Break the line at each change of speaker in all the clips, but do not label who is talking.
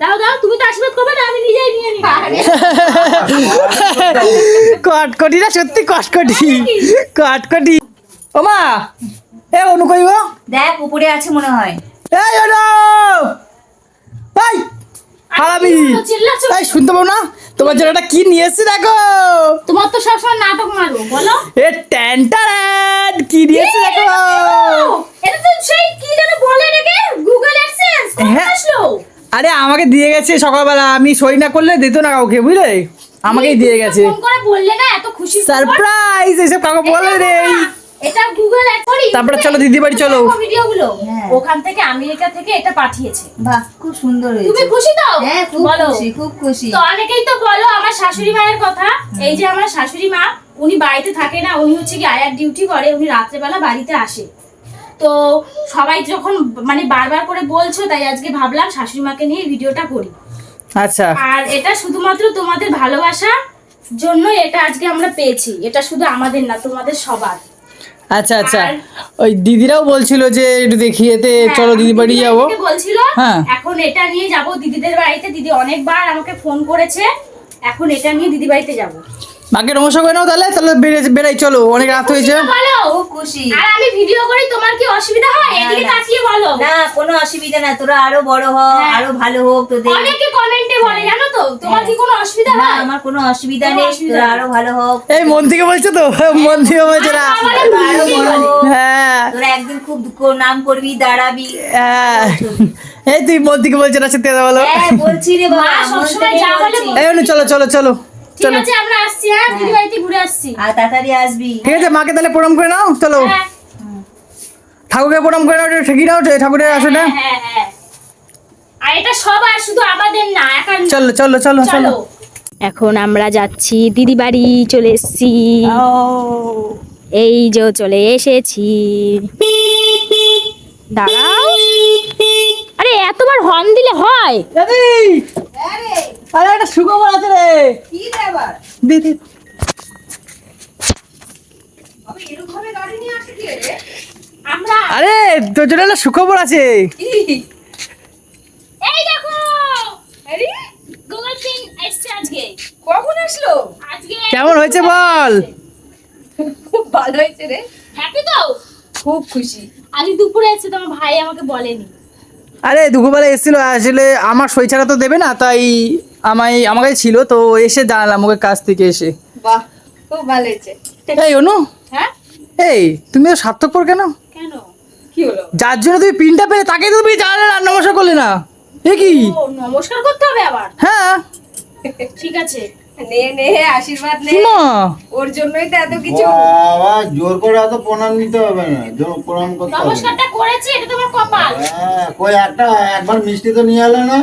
দাও দাও তুমি তো আশীর্বাদ করবে না আমি নিজেই নিয়ে নিই।
কটকটি না সত্যি কটকটি। কটকটি। ও মা এ অনু কইব
দেখ উপরে আছে মনে হয়।
এই অনু! এই হারাবি
চিল্লাচ্ছ?
শুনতে পাবো না? তোমার জন্য একটা কি নিয়ে এসেছি দেখো।
তোমার তো সবসময় নাটক মারো বলো।
এ ট্যান্টারান কি নিয়ে এসেছি দেখো
এটা তো সেই কি যেন বলে এটাকে গুগল অ্যাডসেন্স কখন
হ্যাঁ।
আসলো
আরে আমাকে দিয়ে গেছে সকালবেলা আমি সই না করলে দিত না কাউকে বুঝলে? আমাকেই দিয়ে গেছে।
ফোন করে বললে না এত খুশি খবর।
সারপ্রাইজ এসব কাউকে বলে রে।
এটা গুগল অ্যাড
তারপরে চলো দিদি বাড়ি চলো।
ভিডিওগুলো।
হ্যাঁ।
ওখান থেকে আমেরিকা থেকে এটা পাঠিয়েছে।
বাহ খুব সুন্দর
তুমি খুশি তো?
হ্যাঁ খুব খুশি খুব খুশি।
তো অনেকেই তো বলো আমার শাশুড়ি মায়ের কথা। এই যে আমার শাশুড়ি মা উনি বাড়িতে থাকে না উনি হচ্ছে কি আয়ার ডিউটি করে উনি রাত্রেবেলা বাড়িতে আসে। তো সবাই যখন মানে বারবার করে বলছো তাই আজকে ভাবলাম শাশুড়ি মাকে নিয়ে ভিডিওটা করি।
আচ্ছা।
আর এটা শুধুমাত্র তোমাদের ভালোবাসার জন্য এটা আজকে আমরা পেয়েছি। এটা শুধু আমাদের না তোমাদের সবার।
আচ্ছা আচ্ছা। ওই দিদিরাও বলছিল যে একটু দেখিয়েতে চলো
হ্যাঁ,
দিদি বাড়ি যাব।
বলছিল
হ্যাঁ।
এখন এটা নিয়ে যাব দিদিদের বাড়িতে। দিদি অনেকবার আমাকে ফোন করেছে এখন এটা নিয়ে দিদি বাড়িতে যাব।
মাকে নমস্কার করে নাও তাহলে তাহলে বেড়ে বেড়াই চলো অনেক রাত হয়েছে।
বলো।
খুব খুশি।
আর আমি ভিডিও করি তোমার কি অসুবিধা হয়? এদিকে তাকিয়ে বলো।
না কোনো অসুবিধা না তোরা আরও বড় হ
হ্যাঁ।
আরও ভালো হোক তোদের।
অনেকে কমেন্টে বলে জানো তো? তোমার কি কোনো অসুবিধা হয়?
আমার কোনো অসুবিধা নেই তোরা আরও ভালো হোক।
এই মন থেকে বলছো তো? মন থেকে বলছো না? হ্যাঁ।
তোরা একদিন খুব নাম করবি দাঁড়াবি।
হ্যাঁ। এই তুই মন থেকে বলছো না সত্যি কথা বলো?
হ্যাঁ বলছি রে বাবা।
চলো চলো চলো। চলো।
আমরা আসছি হ্যাঁ দিদি বাড়িতে ঘুরে আসছি।
আর তাড়াতাড়ি আসবি।
ঠিক আছে মাকে তাহলে প্রণাম করে নাও চলো।
হ্যাঁ।
ঠাকুরকে প্রণাম করে নাও ঠেকি নাও ঠাকুরের আসনে
হ্যাঁ, হ্যাঁ হ্যাঁ। আর এটা সবার শুধু আমাদের না একার
চলো চলো চলো চলো।
এখন আমরা যাচ্ছি দিদি বাড়ি চলে এসেছি। এই যে চলে এসেছি। দাঁড়াও। আরে এতবার হর্ন দিলে হয়
দাদি আরে একটা সুখবর আছে রে
কি রে আবার
দি দি।
আমি এরকম ভাবে গাড়ি নিয়ে আসি কি রে?
আমরা
আরে তোর জন্য একটা সুখবর আছে।
কি
এই দেখো! আরে গুগল পিন এসছে আজকে।
কখন আসলো?
আজকে
কেমন হয়েছে বল?
খুব ভালো হয়েছে রে।
হ্যাপি তো?
খুব খুশি।
আজ দুপুরে এসছে তোমার ভাই আমাকে বলেনি।
আরে দুপুরবেলা এসেছিল আসলে আমার সই ছাড়া তো দেবে না তাই আমায় আমার কাছে ছিল তো এসে জানালাম ওকে কাছ থেকে এসে।
বাহ খুব ভালো হয়েছে।
এই অনু।
হ্যাঁ?
এই তুমি তো সার্থকপর কেন?
কেন?
কি হলো?
যার জন্য তুমি পিনটা পেলে তাকে তো তুমি জানালে না নমস্কার করলে না। এ কি?
নমস্কার করতে হবে আবার?
হ্যাঁ।
ঠিক আছে।
নে নে আশীর্বাদ নে।
মা
ওর জন্যই তো এত কিছু।
বাবা জোর করে এত প্রণাম নিতে হবে না। জোর প্রণাম করতে হবে।
নমস্কারটা করেছি এটা তোমার কপাল।
হ্যাঁ কই একটা একবার মিষ্টি তো নিয়ে এলে না?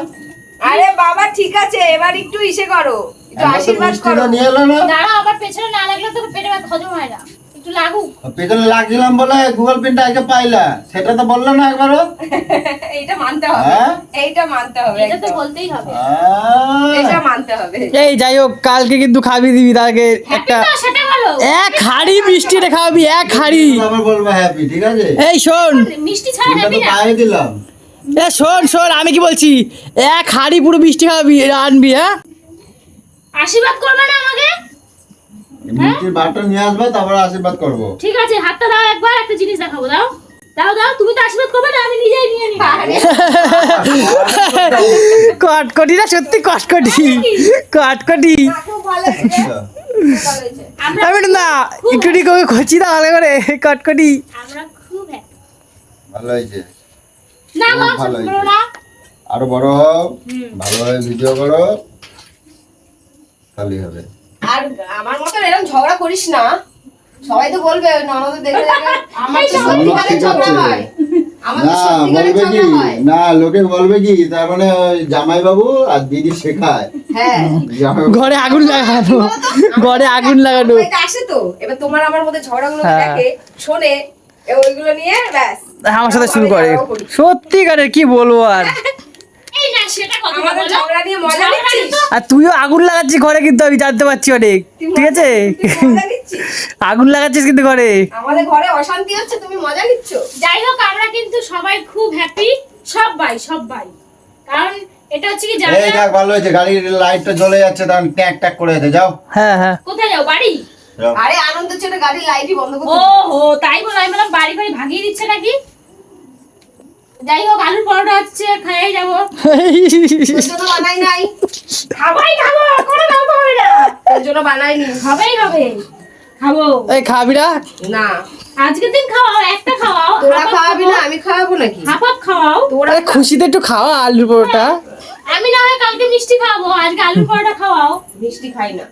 আরে বাবা ঠিক আছে এবার একটু ইসে করো। একটু আশীর্বাদ করো।
নিয়ে এলে না?
দাঁড়াও আবার পেছনে না লাগলে তো পেটে ব্যথা হজম হয় না। একটু লাগুক।
পেছনে লাগছিলাম বলে গুগল পিনটা আগে পাইলা। সেটা তো বললে না একবারও?
এইটা মানতে হবে।
হ্যাঁ?
এইটা মানতে হবে
এটা তো বলতেই হবে।
এটা মানতে হবে।
এই যাই হোক কালকে কিন্তু খাবি দিবি তাকে একটা।
সেটা বলো।
এক হাড়ি মিষ্টি রে খাওয়াবি এক হাড়ি।
আবার বলব হ্যাপি ঠিক আছে?
এই শোন।
মিষ্টি ছাড়া হ্যাপি না।
দিলাম।
এ শোন শোন আমি কি বলছি? এক হাড়ি পুরো মিষ্টি খাবি আনবি হ্যাঁ?
আশীর্বাদ করবে না আমাকে?
মিষ্টির বাটা নিয়ে আসবে তারপরে আশীর্বাদ করব।
ঠিক আছে হাতটা দাও একবার একটা জিনিস দেখাবো দাও। দাও দাও তুমি তো আশীর্বাদ করবে না আমি নিজেই নিয়ে নিই।
কটকটি না সত্যি কটকটি কটকটি।
আচ্ছা,
আমি না একটু করে খচি না ভালো করে কটকটি।
আমরা খুব
ভালো হয়েছে। ভালো হয়েছে। আরও বড় হও ভালোভাবে ভিডিও করো তাহলেই হবে।
আর আমার মতন এরকম ঝগড়া করিস না। সবাই তো বলবে ননদ দেখে দেখে। আমার তো সত্যিকারের ঝগড়া হয়।
না বলবে কি? না লোকে বলবে কি? তার মানে ওই জামাই বাবু আর দিদি শেখায়।
হ্যাঁ।
ঘরে আগুন লাগানো। ঘরে আগুন লাগানো।
আসে তো। এবার তোমার আমার মধ্যে ঝগড়াগুলো
হ্যাঁ।
দেখে শোনে ওইগুলো নিয়ে ব্যাস।
আমার সাথে শুরু করে। সত্যিকারের কি বলব আর?
এই
আর তুইও আগুন লাগাচ্ছিস ঘরে কিন্তু আমি জানতে পারছি অনেক। ঠিক আছে? আগুন লাগাচ্ছিস কিন্তু ঘরে।
আমাদের ঘরে অশান্তি হচ্ছে তুমি মজা নিচ্ছ?
যাই হোক আমরা কিন্তু সবাই খুব হ্যাপি সবাই সবাই কারণ এটা হচ্ছে কি
এই
জানলা
যাক ভালো হয়েছে গাড়ির লাইটটা জ্বলে যাচ্ছে তখন ট্যাক ট্যাক করে যেতে যাও।
হ্যাঁ হ্যাঁ।
কোথায় যাও বাড়ি।
আরে আনন্দের জন্য গাড়ির লাইটই বন্ধ
ও হো তাই বলো আমি বললাম বাড়ি বাড়ি ভাগিয়ে দিচ্ছে নাকি? যাই হোক আলুর পরোটা হচ্ছে খাইয়ে যাব।
জন্য বানাই নাই।
খাবাই খাব কোনো নাও খাবে না।
তোর জন্য বানাইনি।
খাবেই হবে খাব।
এই খাবিরা
না?
আজকের দিন খাওয়াও একটা খাওয়াও।
তোরা খাওয়াবি না? আমি খাওয়াবো নাকি?
হাফ হাফ খাওয়াও।
তোরা
খুশিতে একটু খাওয়া আলুর পরোটা।
আমি না হয় কালকে মিষ্টি খাওয়াবো আজকে আলুর পরোটা খাওয়াও।
মিষ্টি খাই না।